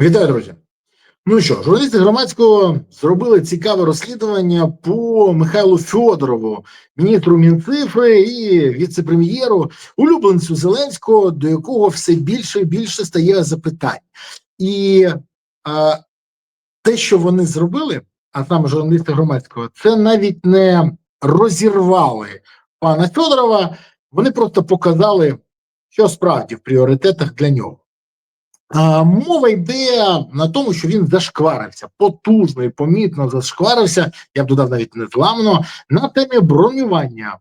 Вітаю, друзі. Ну що, журналісти громадського зробили цікаве розслідування по Михайлу Федорову, міністру Мінцифри і віце-прем'єру, улюбленцю Зеленського, до якого все більше і більше стає запитань. І а, те, що вони зробили, а саме журналісти громадського, це навіть не розірвали пана Федорова, вони просто показали, що справді в пріоритетах для нього. Мова йде на тому, що він зашкварився, потужно і помітно зашкварився, я б додав навіть незламно, на темі бронювання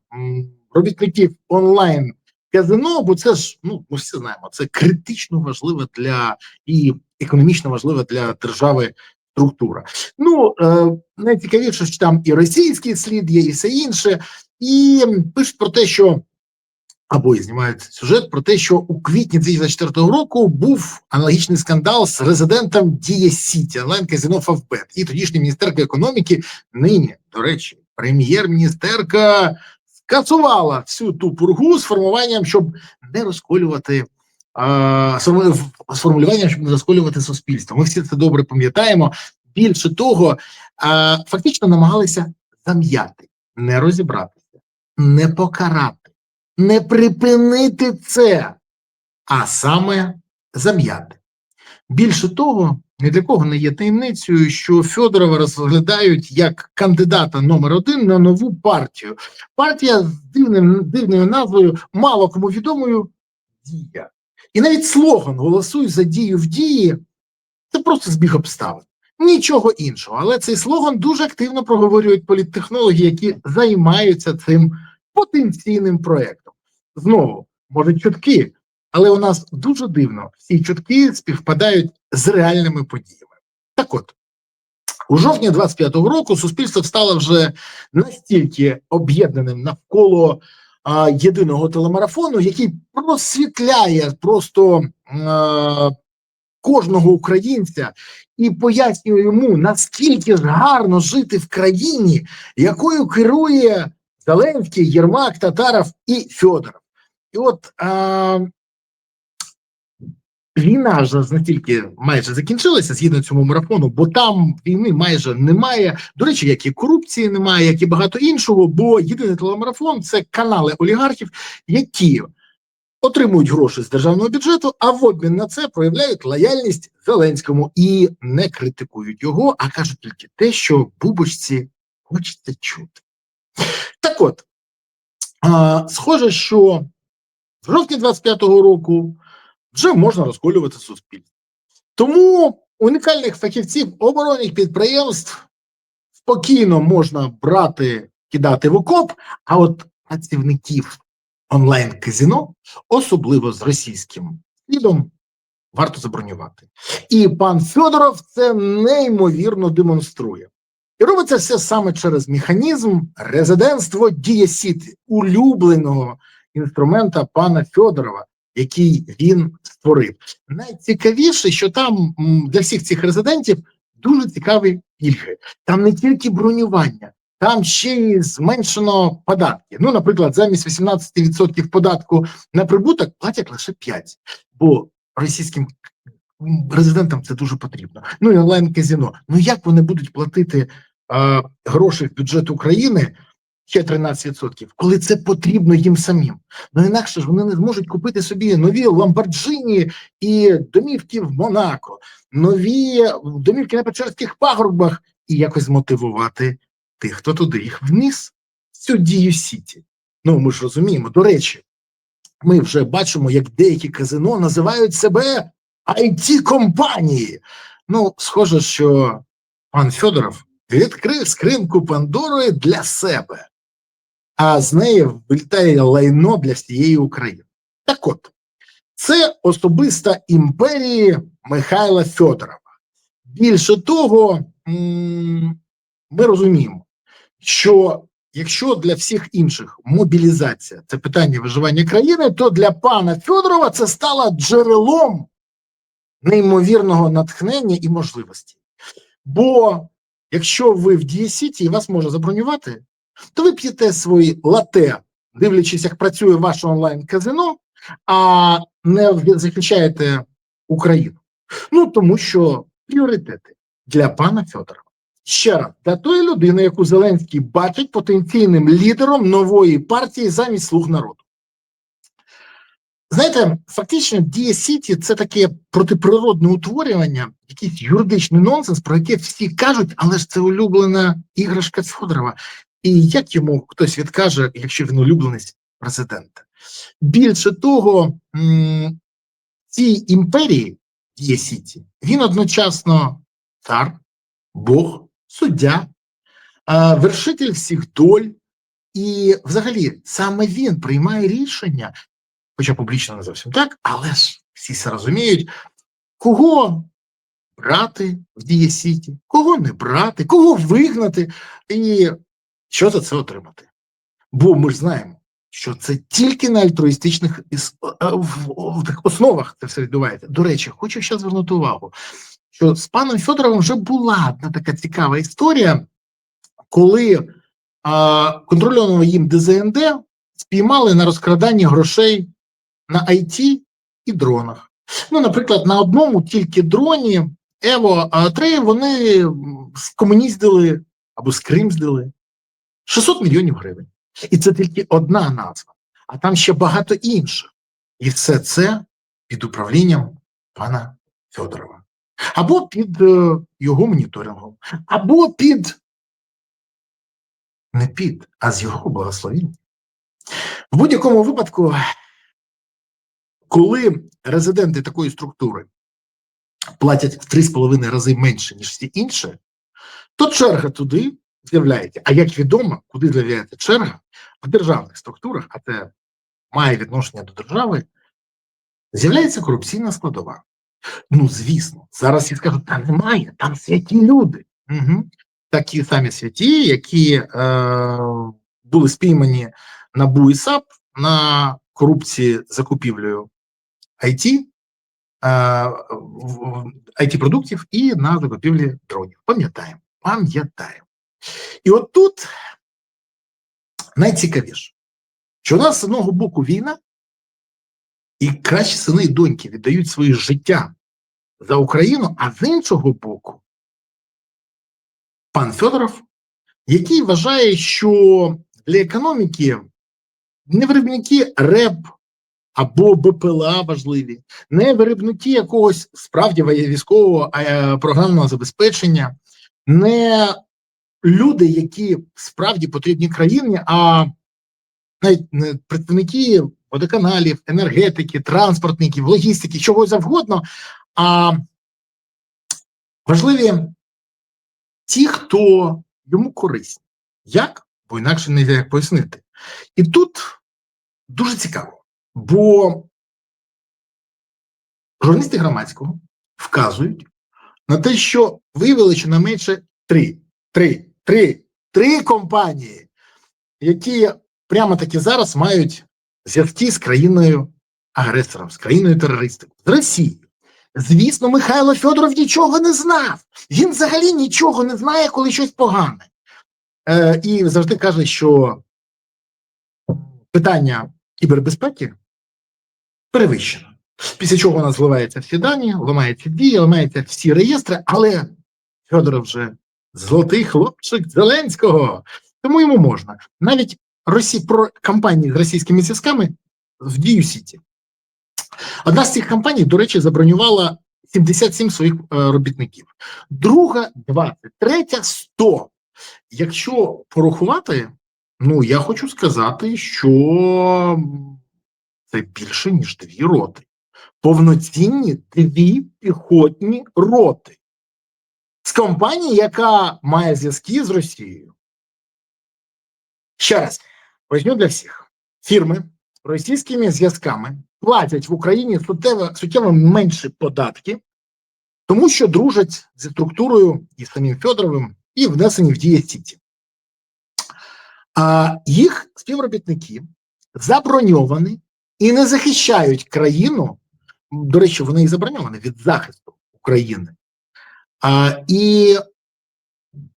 робітників онлайн казино, бо це ж, ну ми всі знаємо, це критично важливе для і економічно важливе для держави структура. Ну е, найцікавіше, що там і російський слід є, і все інше, і пишуть про те, що або і знімають сюжет про те, що у квітні 2024 року був аналогічний скандал з резидентом Дія Сіті, онлайн казино Фавбет. І тодішня міністерка економіки, нині, до речі, прем'єр-міністерка скасувала всю ту пургу з формуванням, щоб не розколювати. з формулюванням, щоб не розколювати суспільство. Ми всі це добре пам'ятаємо. Більше того, фактично намагалися зам'яти, не розібратися, не покарати не припинити це, а саме зам'яти. Більше того, ні для кого не є таємницею, що Федорова розглядають як кандидата номер один на нову партію. Партія з дивним, дивною назвою, мало кому відомою дія. І навіть слоган Голосуй за дію в дії це просто збіг обставин. Нічого іншого. Але цей слоган дуже активно проговорюють політтехнологи, які займаються цим потенційним проектом. Знову, може, чутки, але у нас дуже дивно всі чутки співпадають з реальними подіями. Так от, у жовтні 25-го року суспільство стало вже настільки об'єднаним навколо а, єдиного телемарафону, який просвітляє просто а, кожного українця і пояснює йому, наскільки ж гарно жити в країні, якою керує Зеленський, Єрмак, Татаров і Федоров. І от а, війна ж настільки майже закінчилася згідно цьому марафону, бо там війни майже немає. До речі, як і корупції немає, як і багато іншого. Бо єдиний телемарафон це канали олігархів, які отримують гроші з державного бюджету, а в обмін на це проявляють лояльність Зеленському і не критикують його, а кажуть тільки те, що бубочці хочеться чути. Так от, схоже, що в жовтні 25-го року вже можна розколювати суспільство. Тому унікальних фахівців оборонних підприємств спокійно можна брати, кидати в окоп, а от працівників онлайн-казино, особливо з російським слідом, варто забронювати. І пан Федоров це неймовірно демонструє. І робиться все саме через механізм резидентство Дія Сіті, улюбленого інструмента пана Федорова, який він створив. Найцікавіше, що там для всіх цих резидентів дуже цікаві пільги. Там не тільки бронювання, там ще й зменшено податки. Ну, наприклад, замість 18% податку на прибуток платять лише 5%, бо російським резидентам це дуже потрібно. Ну і онлайн казино. Ну як вони будуть платити е, гроші в бюджет України? Ще 13%, коли це потрібно їм самим. Ну інакше ж вони не зможуть купити собі нові Ламборджині і домівки в Монако, нові домівки на Печерських пагорбах і якось змотивувати тих, хто туди їх вніс, цю дію Сіті. Ну ми ж розуміємо. До речі, ми вже бачимо, як деякі казино називають себе it компанії Ну, схоже, що пан Федоров відкрив скринку Пандори для себе а з неї вилітає лайно для всієї України. Так от, це особиста імперії Михайла Федорова. Більше того, ми розуміємо, що якщо для всіх інших мобілізація це питання виживання країни, то для пана Федорова це стало джерелом неймовірного натхнення і можливості. Бо якщо ви в Дієсіті і вас може забронювати, то ви п'єте свої лате, дивлячись, як працює ваше онлайн-казино, а не захищаєте Україну. Ну тому що пріоритети для пана Федорова. Ще раз, для тої людини, яку Зеленський бачить потенційним лідером нової партії замість слуг народу. Знаєте, фактично Дія Сіті це таке протиприродне утворювання, якийсь юридичний нонсенс, про яке всі кажуть, але ж це улюблена іграшка Федорова. І як йому хтось відкаже, якщо він улюбленець президента? Більше того, цій імперії Дія Сіті він одночасно цар, Бог, суддя, вершитель всіх доль, і взагалі саме він приймає рішення, хоча публічно не зовсім так, але ж всі це розуміють, кого брати в Дія Сіті, кого не брати, кого вигнати, і що за це отримати. Бо ми ж знаємо, що це тільки на альтруїстичних е, таких основах це все відбувається. До речі, хочу ще звернути увагу, що з паном Федоровим вже була одна така цікава історія, коли а, контрольованого їм ДЗНД спіймали на розкраданні грошей на IT і дронах. Ну, наприклад, на одному тільки дроні Ево 3 вони скомуніздили або скримздили 600 мільйонів гривень. І це тільки одна назва, а там ще багато інших. І все це під управлінням пана Федорова. Або під е, його моніторингом, або під не під, а з його благословіння. В будь-якому випадку, коли резиденти такої структури платять в 3,5 рази менше, ніж всі інші, то черга туди з'являється. А як відомо, куди з'являється черга в державних структурах, а це має відношення до держави, з'являється корупційна складова. Ну, звісно, зараз я скажу, та немає, там святі люди. Угу. Такі самі святі, які е, були спіймані на БУ САП на корупції закупівлею IT, it продуктів і на закупівлі дронів. Пам'ятаємо, пам'ятаємо. І от тут найцікавіше, що у нас з одного боку війна, і кращі сини і доньки віддають своє життя за Україну, а з іншого боку, пан Федоров, який вважає, що для економіки не виробники РЕП або БПЛА важливі, не виробники якогось справді військового е, програмного забезпечення, не люди, які справді потрібні країні, а навіть не представники водоканалів, енергетики, транспортників, логістики, чогось завгодно, а важливі ті, хто йому корисні. Як? Бо інакше не як пояснити. І тут дуже цікаво, бо журналісти громадського вказують на те, що виявили щонайменше три, три, три, три компанії, які прямо таки зараз мають зв'язки з країною агресором, з країною терористом, з Росією. Звісно, Михайло Федоров нічого не знав. Він взагалі нічого не знає, коли щось погане. Е, І завжди каже, що питання кібербезпеки перевищено. Після чого у нас зливаються всі дані, ламаються дії, ламаються всі реєстри, але Федоров вже золотий хлопчик Зеленського. Тому йому можна. Навіть Росі... про компанії з російськими зв'язками в Дію Сіті. Одна з цих компаній, до речі, забронювала 77 своїх е, робітників, друга 20, третя 100. Якщо порахувати, ну я хочу сказати, що це більше ніж дві роти, повноцінні дві піхотні роти з компанії, яка має зв'язки з Росією. Ще раз поясню для всіх фірми російськими зв'язками платять в Україні суттєво, суттєво менше податки, тому що дружать зі структурою і самим Федоровим, і внесені в діє Сіті. А їх співробітники заброньовані і не захищають країну. До речі, вони і заброньовані від захисту України. А, І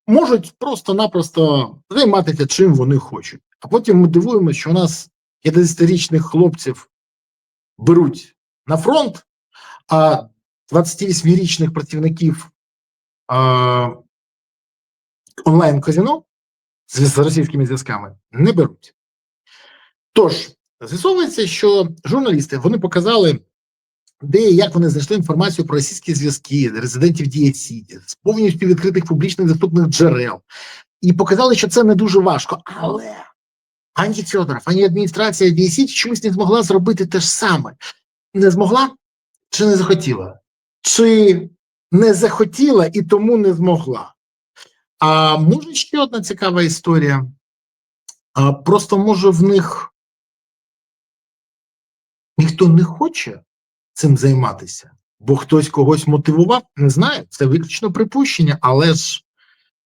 можуть просто-напросто займатися чим вони хочуть. А потім ми дивуємося, що у нас 50-річних хлопців беруть на фронт, а 28-річних працівників онлайн казино з, з російськими зв'язками не беруть. Тож, з'ясовується, що журналісти вони показали, де і як вони знайшли інформацію про російські зв'язки резидентів Дія Сіті з повністю відкритих публічних доступних джерел, і показали, що це не дуже важко. Але ані Федоров, ані адміністрація Дія Сіті чомусь не змогла зробити те ж саме. Не змогла чи не захотіла? Чи не захотіла і тому не змогла? А може ще одна цікава історія. А, Просто може в них ніхто не хоче цим займатися, бо хтось когось мотивував, не знаю, це виключно припущення, але ж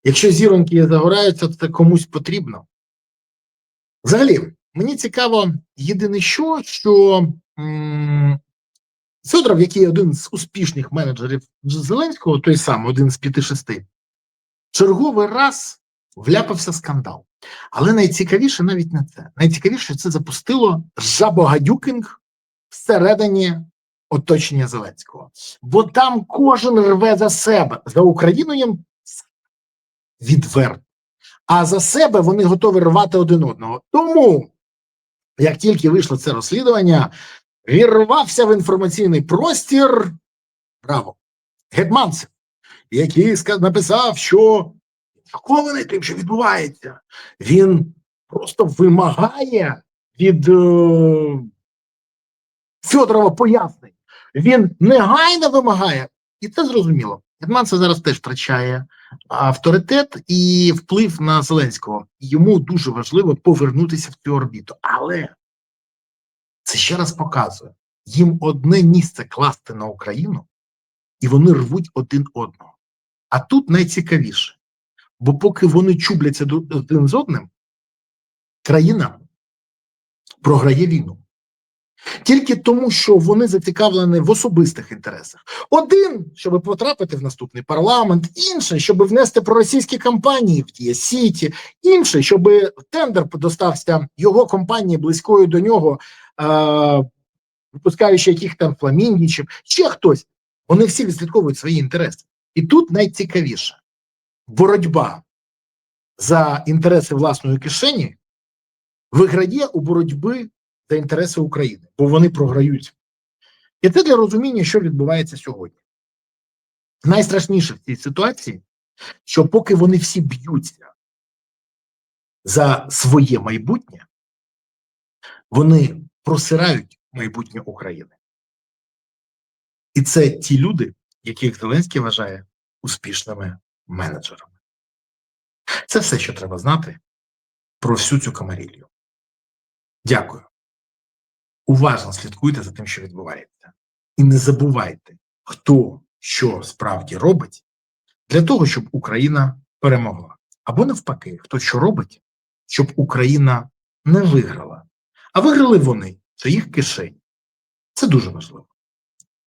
якщо зіроньки загораються, то це комусь потрібно. Взагалі, мені цікаво, єдине що, що Федоров, який один з успішних менеджерів Зеленського, той самий, один з п'яти-шести, черговий раз вляпався скандал. Але найцікавіше навіть не це. Найцікавіше, це запустило жабогадюкінг всередині оточення Зеленського. Бо там кожен рве за себе. За Україну їм відверто. А за себе вони готові рвати один одного. Тому, як тільки вийшло це розслідування, вірвався в інформаційний простір. Браво! Гетманцев, який написав, що шокований тим, що відбувається, він просто вимагає від е, Федорова пояснень. Він негайно вимагає, і це зрозуміло. Гетманцев зараз теж втрачає авторитет і вплив на Зеленського. Йому дуже важливо повернутися в цю орбіту. Але це ще раз показує, їм одне місце класти на Україну, і вони рвуть один одного. А тут найцікавіше, бо поки вони чубляться один з одним, країна програє війну. Тільки тому, що вони зацікавлені в особистих інтересах. Один, щоб потрапити в наступний парламент, інший, щоб внести проросійські кампанії в Тія Сіті, інший, щоб тендер достався його компанії близькою до нього, е- випускаючи яких там фламінгічів, ще хтось. Вони всі відслідковують свої інтереси. І тут найцікавіше боротьба за інтереси власної кишені виграє у боротьби за інтереси України, бо вони програють. І це для розуміння, що відбувається сьогодні. Найстрашніше в цій ситуації, що поки вони всі б'ються за своє майбутнє, вони просирають майбутнє України. І це ті люди, яких Зеленський вважає успішними менеджерами. Це все, що треба знати про всю цю камарілью. Дякую. Уважно слідкуйте за тим, що відбувається. І не забувайте, хто що справді робить для того, щоб Україна перемогла. Або навпаки, хто що робить, щоб Україна не виграла. А виграли вони це їх кишень. Це дуже важливо.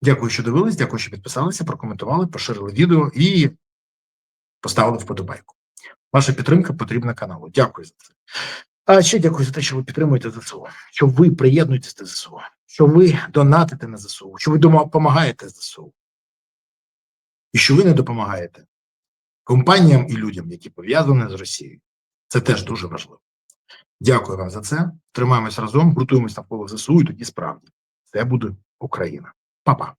Дякую, що дивились, дякую, що підписалися, прокоментували, поширили відео і поставили вподобайку. Ваша підтримка потрібна каналу. Дякую за це. А ще дякую за те, що ви підтримуєте ЗСУ, що ви приєднуєтесь до ЗСУ, що ви донатите на ЗСУ, що ви допомагаєте ЗСУ. І що ви не допомагаєте компаніям і людям, які пов'язані з Росією. Це теж дуже важливо. Дякую вам за це. Тримаємось разом, гуртуємось навколо ЗСУ, і тоді справді це буде Україна. Па-па.